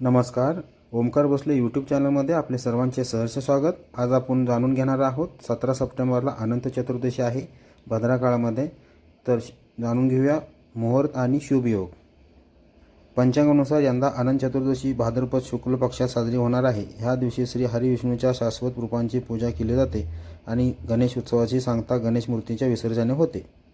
नमस्कार. ओमकार भोसले यूट्यूब चॅनलमध्ये आपले सर्वांचे सहर्ष स्वागत. आज आपण जाणून घेणार आहोत सतरा सप्टेंबरला अनंत चतुर्दशी आहे. भद्रा काळामध्ये तर श- जाणून घेऊया मुहूर्त आणि शुभयोग पंचांगानुसार यंदा अनंत चतुर्दशी भाद्रपद शुक्ल पक्षात साजरी होणार आहे. ह्या दिवशी श्री हरिविष्णूच्या शाश्वत रूपांची पूजा केली जाते आणि गणेश उत्सवाची सांगता गणेश मूर्तीच्या विसर्जने होते.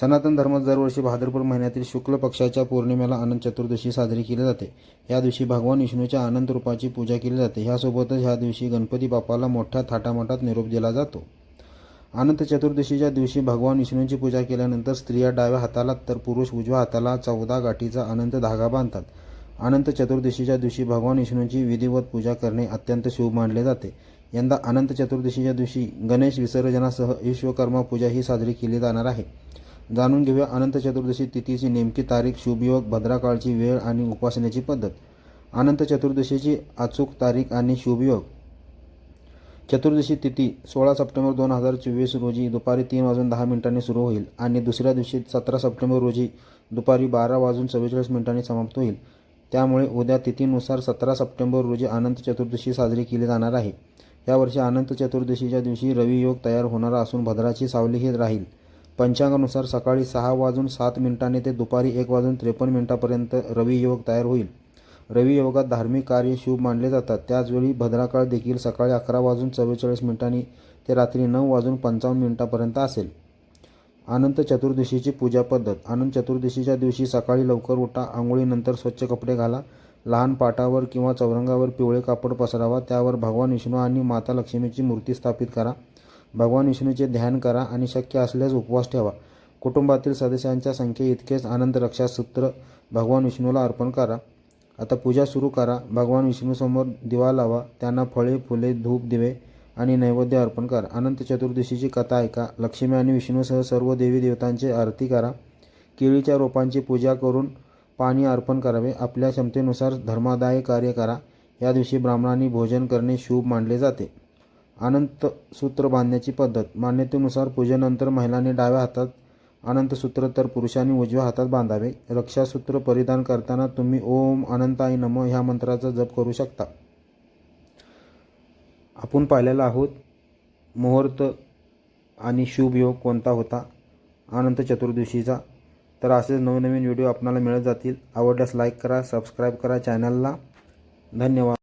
सनातन धर्मात दरवर्षी भाद्रपद महिन्यातील शुक्ल पक्षाच्या पौर्णिमेला अनंत चतुर्दशी साजरी केली जाते. या दिवशी भगवान विष्णूच्या अनंत रूपाची पूजा केली जाते. ह्यासोबतच ह्या दिवशी गणपती बाप्पाला मोठ्या थाटामाटात निरोप दिला जातो. अनंत चतुर्दशीच्या दिवशी भगवान विष्णूंची पूजा केल्यानंतर स्त्रिया डाव्या हाताला तर पुरुष उजव्या हाताला चौदा गाठीचा अनंत धागा बांधतात. अनंत चतुर्दशीच्या दिवशी भगवान विष्णूंची विधिवत पूजा करणे अत्यंत शुभ मानले जाते. यंदा अनंत चतुर्दशीच्या दिवशी गणेश विसर्जनासह विश्वकर्मा पूजा ही साजरी केली जाणार आहे. जाणून घेऊया. अनंत चतुर्दशी तिथीची नेमकी तारीख शुभयोग भद्राकाळची वेळ आणि उपासनेची पद्धत. अनंत चतुर्दशीची अचूक तारीख आणि शुभयोग. चतुर्दशी तिथी सोळा सप्टेंबर दोन हजार चोवीस रोजी दुपारी तीन वाजून दहा मिनिटांनी सुरू होईल आणि दुसऱ्या दिवशी सतरा सप्टेंबर रोजी दुपारी बारा वाजून चव्वेचाळीस मिनिटांनी समाप्त होईल. त्यामुळे उद्या तिथीनुसार सतरा सप्टेंबर रोजी अनंत चतुर्दशी साजरी केली जाणार आहे. यावर्षी अनंत चतुर्दशीच्या दिवशी रवियोग तयार होणार असून भद्राची सावली हे राहील. पंचांगानुसार सकाळी सहा वाजून सात मिनिटांनी ते दुपारी एक वाजून त्रेपन्न मिनिटापर्यंत रवियोग तयार होईल. रवियोगात धार्मिक कार्य शुभ मानले जातात. त्याचवेळी भद्राकाळ देखील सकाळी अकरा वाजून चव्वेचाळीस मिनिटांनी ते रात्री नऊ वाजून पंचावन्न मिनिटापर्यंत असेल. अनंत चतुर्दशीची पूजा पद्धत. अनंत चतुर्दशीच्या दिवशी सकाळी लवकर उठा आंघोळीनंतर स्वच्छ कपडे घाला लहान पाटावर किंवा चौरंगावर पिवळे कापड पसरावा त्यावर भगवान विष्णू आणि माता लक्ष्मीची मूर्ती स्थापित करा. भगवान विष्णूचे ध्यान करा आणि शक्य असल्यास उपवास ठेवा. कुटुंबातील सदस्यांच्या संख्ये इतकेच आनंद रक्षासूत्र भगवान विष्णूला अर्पण करा. आता पूजा सुरू करा. भगवान विष्णूसमोर दिवा लावा. त्यांना फळे फुले धूप दिवे आणि नैवेद्य अर्पण करा. अनंत चतुर्दशीची कथा ऐका. लक्ष्मी आणि विष्णूसह सर्व देवी देवतांची आरती करा. केळीच्या रोपांची पूजा करून पाणी अर्पण करावे. आपल्या क्षमतेनुसार धर्मादाय कार्य करा. या दिवशी ब्राह्मणांनी भोजन करणे शुभ मानले जाते. अनंत सूत्र बांधण्याची पद्धत. मान्यतेनुसार पूजेनंतर महिलांनी डाव्या हातात अनंत सूत्र तर पुरुषांनी उजव्या हातात बांधावे. रक्षासूत्र परिधान करताना तुम्ही ओम अनंताय नम ह्या मंत्राचा जप करू शकता. आपण पाहिलेला आहोत मुहूर्त आणि शुभ योग कोणता होता? अनंत चतुर्दशीचा. तर असेच नवनवीन व्हिडिओ आपणाला मिळत जातील. आवडल्यास लाईक करा सबस्क्राईब करा चॅनलला धन्यवाद.